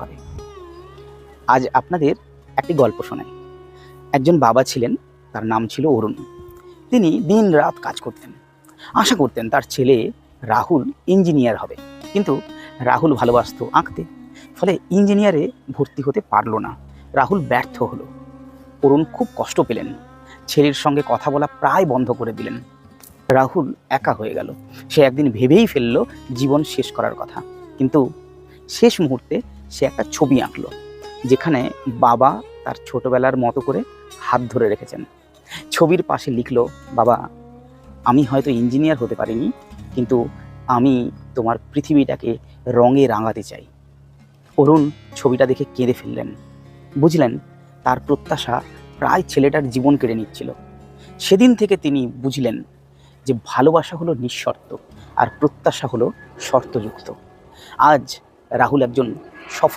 করে আজ আপনাদের একটি গল্প শোনাই। একজন বাবা ছিলেন, তার নাম ছিল অরুণ। তিনি দিন রাত কাজ করতেন। আশা করতেন তার ছেলে রাহুল ইঞ্জিনিয়ার হবে। কিন্তু রাহুল ভালোবাসতো আঁকতে। ফলে ইঞ্জিনিয়ারে ভর্তি হতে পারল না। রাহুল ব্যর্থ হলো। অরুণ খুব কষ্ট পেলেন। ছেলের সঙ্গে কথা বলা প্রায় বন্ধ করে দিলেন। রাহুল একা হয়ে গেল। সে একদিন ভেবেই ফেলল, জীবন শেষ করার কথা। কিন্তু শেষ মুহূর্তে সে একটা ছবি আঁকলো, যেখানে বাবা তার ছোটবেলার মতো করে হাত ধরে রেখেছেন। ছবির পাশে লিখলো, বাবা, আমি হয়তো ইঞ্জিনিয়ার হতে পারিনি, কিন্তু আমি তোমার পৃথিবীটাকে রঙে রাঙাতে চাই। অরুণ ছবিটা দেখে কেঁদে ফেললেন। বুঝলেন, তার প্রত্যাশা প্রায় ছেলেটার জীবন কেড়ে নিচ্ছিল। সেদিন থেকে তিনি বুঝলেন যে ভালোবাসা হলো নিঃশর্ত, আর প্রত্যাশা হলো শর্তযুক্ত। আজ রাহুল একজন